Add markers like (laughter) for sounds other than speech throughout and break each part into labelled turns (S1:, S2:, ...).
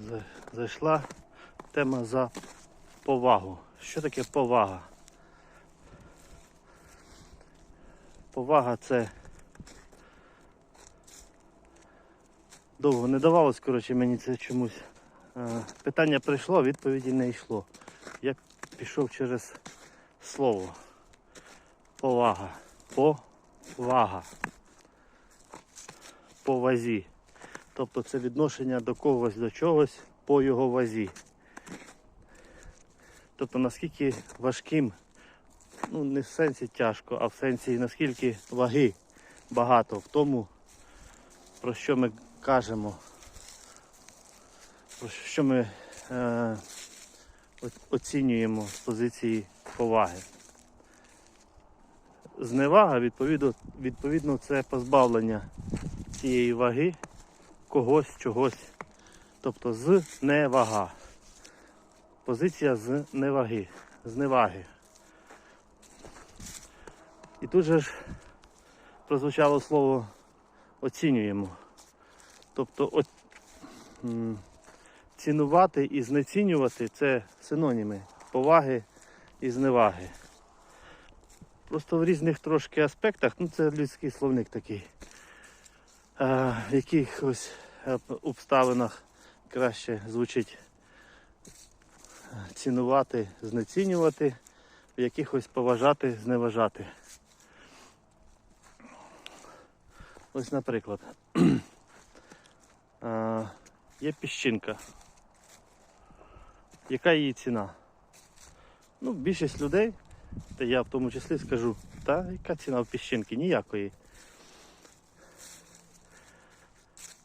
S1: за- зайшла тема за повагу. Що таке повага? Повага це довго не давалось, коротше, мені це чомусь. Е, Питання прийшло, відповіді не йшло. Я пішов через слово. Повага. Повага. По вазі. Тобто це відношення до когось до чогось по його вазі. Тобто наскільки важким, ну не в сенсі тяжко, а в сенсі наскільки ваги багато в тому, про що ми кажемо, про що ми е, оцінюємо з позиції поваги. Зневага, відповідно, відповідно, це позбавлення цієї ваги когось, чогось. Тобто з невага. Позиція з неваги, зневаги. І тут же ж прозвучало слово оцінюємо. Тобто о- цінувати і знецінювати це синоніми поваги і зневаги. Просто в різних трошки аспектах, ну це людський словник такий. Е, в якихось обставинах краще звучить е, цінувати, знецінювати, в якихось поважати, зневажати. Ось, наприклад, (clears throat) е, є піщинка. Яка її ціна? Ну, більшість людей, та я в тому числі скажу, та яка ціна в піщинки? Ніякої.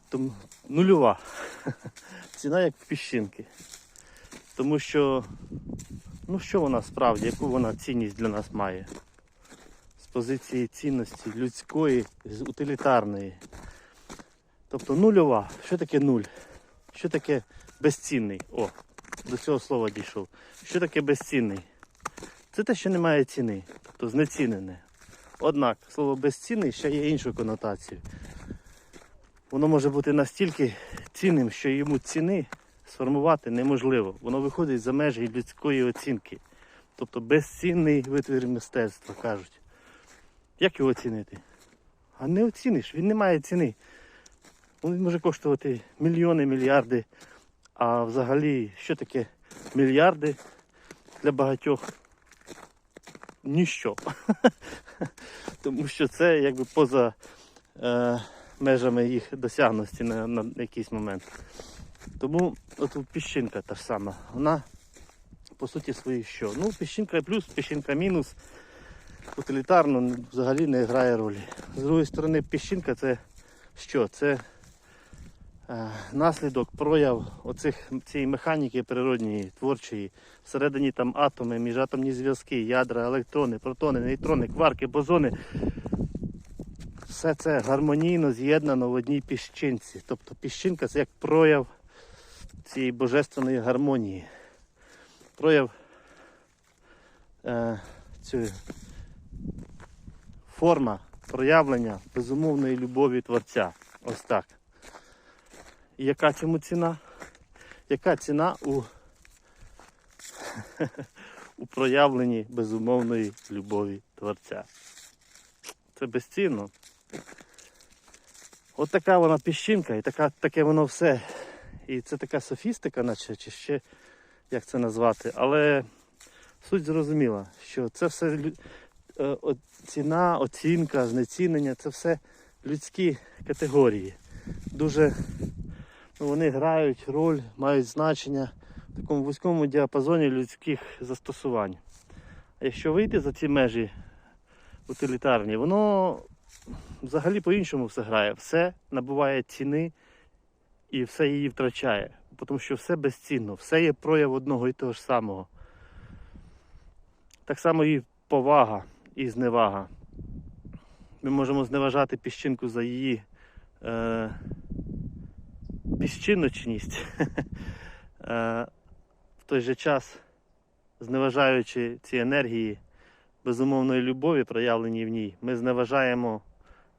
S1: Тому нульова. (laughs) Ціна як в піщинки. Тому що, ну що вона справді, яку вона цінність для нас має? З позиції цінності людської, з утилітарної. Тобто нульова. Що таке нуль? Що таке безцінний? О, до цього слова дійшов. Що таке безцінний? Це те, що не має ціни, тобто знецінене. Однак слово безцінний ще є іншою конотацією. Воно може бути настільки цінним, що йому ціни сформувати неможливо. Воно виходить за межі людської оцінки. Тобто безцінний витвір мистецтва кажуть. Як його оцінити? А не оціниш, він не має ціни. Він може коштувати мільйони, мільярди. А взагалі, що таке мільярди для багатьох? Ніщо. (laughs) Тому що це якби поза е, межами їх досягності на, на якийсь момент. Тому от піщинка та ж сама, вона по суті свої що? Ну, піщинка плюс, піщинка мінус. Утилітарно взагалі не грає ролі. З другої сторони, піщинка це що? Це е, наслідок, прояв оцих, цієї механіки природньої, творчої. Всередині там атоми, міжатомні зв'язки, ядра, електрони, протони, нейтрони, кварки, бозони. Все це гармонійно з'єднано в одній піщинці. Тобто піщинка це як прояв цієї божественної гармонії. Прояв е, цієї форма проявлення безумовної любові Творця. Ось так. І яка цьому ціна? Яка ціна у, (laughs) у проявленні безумовної любові Творця? Це безцінно. От така вона піщинка і така, таке воно все. І це така софістика, наче, чи ще як це назвати. Але суть зрозуміла, що це все е, ціна, оцінка, знецінення це все людські категорії. Дуже ну, вони грають роль, мають значення в такому вузькому діапазоні людських застосувань. А якщо вийти за ці межі утилітарні, воно взагалі по-іншому все грає. Все набуває ціни і все її втрачає. Тому що все безцінно, все є прояв одного і того ж самого. Так само і повага і зневага. Ми можемо зневажати піщинку за її е, піщиночність. (laughs) е, в той же час, зневажаючи ці енергії безумовної любові, проявлені в ній, ми зневажаємо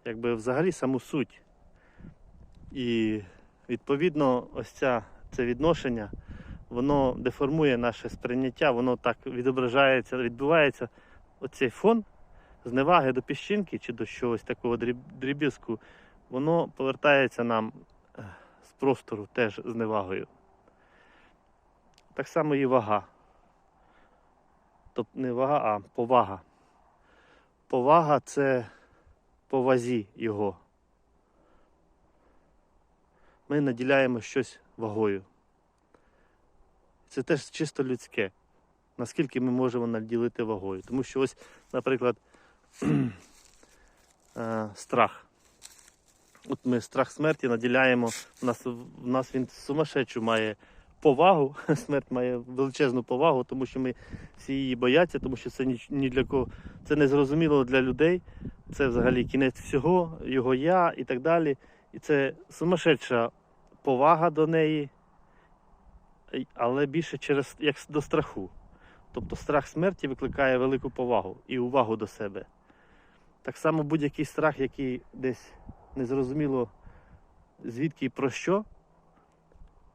S1: якби взагалі саму суть. І відповідно ось ця це відношення, воно деформує наше сприйняття, воно так відображається, відбувається оцей фон зневаги до піщинки чи до чогось такого дріб- дріб'язку, воно повертається нам е, з простору теж з невагою. Так само і вага. Тобто не вага, а повага. Повага це по вазі його. Ми наділяємо щось вагою. Це теж чисто людське. Наскільки ми можемо наділити вагою. Тому що ось, наприклад, (clears throat) е, страх. От ми страх смерті наділяємо, у нас, в нас він сумасшедшу має повагу, (laughs) смерть має величезну повагу, тому що ми всі її бояться, тому що це ні, ні для кого, це не зрозуміло для людей, це взагалі кінець всього, його я і так далі. І це сумасшедша повага до неї, але більше через як до страху. Тобто страх смерті викликає велику повагу і увагу до себе. Так само будь-який страх, який десь незрозуміло звідки і про що,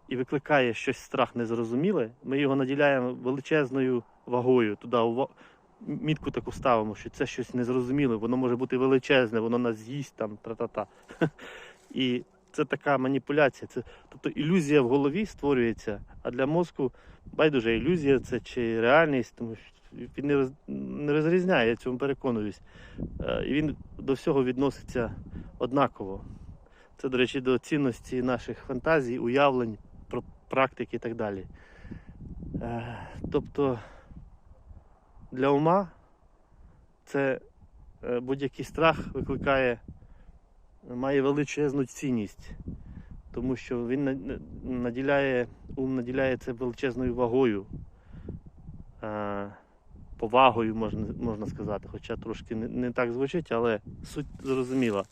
S1: і викликає щось страх незрозуміле, ми його наділяємо величезною вагою. Туди мітку таку ставимо, що це щось незрозуміле, воно може бути величезне, воно нас з'їсть там, тра-та-та. (laughs) І це така маніпуляція. Це, тобто ілюзія в голові створюється, а для мозку байдуже ілюзія це чи реальність, тому що він не, роз, не розрізняє, я цьому переконуюсь. Е, І він до всього відноситься однаково. Це, до речі, до цінності наших фантазій, уявлень, практики і так далі. Е, Тобто для ума це е, будь-який страх викликає, має величезну цінність, тому що він на- на- наділяє, ум наділяє це величезною вагою, е, повагою, можна, можна сказати, хоча трошки не, не так звучить, але суть зрозуміла.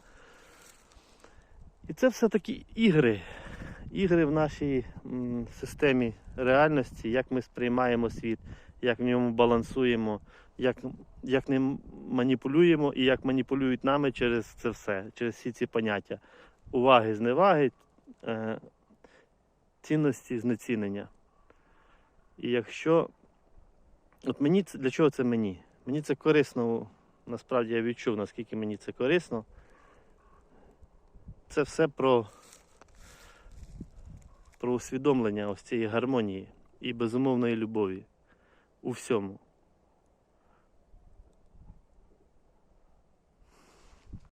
S1: І це все-таки ігри. Ігри в нашій м, системі реальності, як ми сприймаємо світ, як в ньому балансуємо, як, як ним маніпулюємо і як маніпулюють нами через це все, через всі ці поняття. Уваги, зневаги, е, цінності, знецінення. І якщо. От мені це для чого це мені? Мені це корисно, насправді я відчув, наскільки мені це корисно. Це все про, про усвідомлення ось цієї гармонії і безумовної любові у всьому.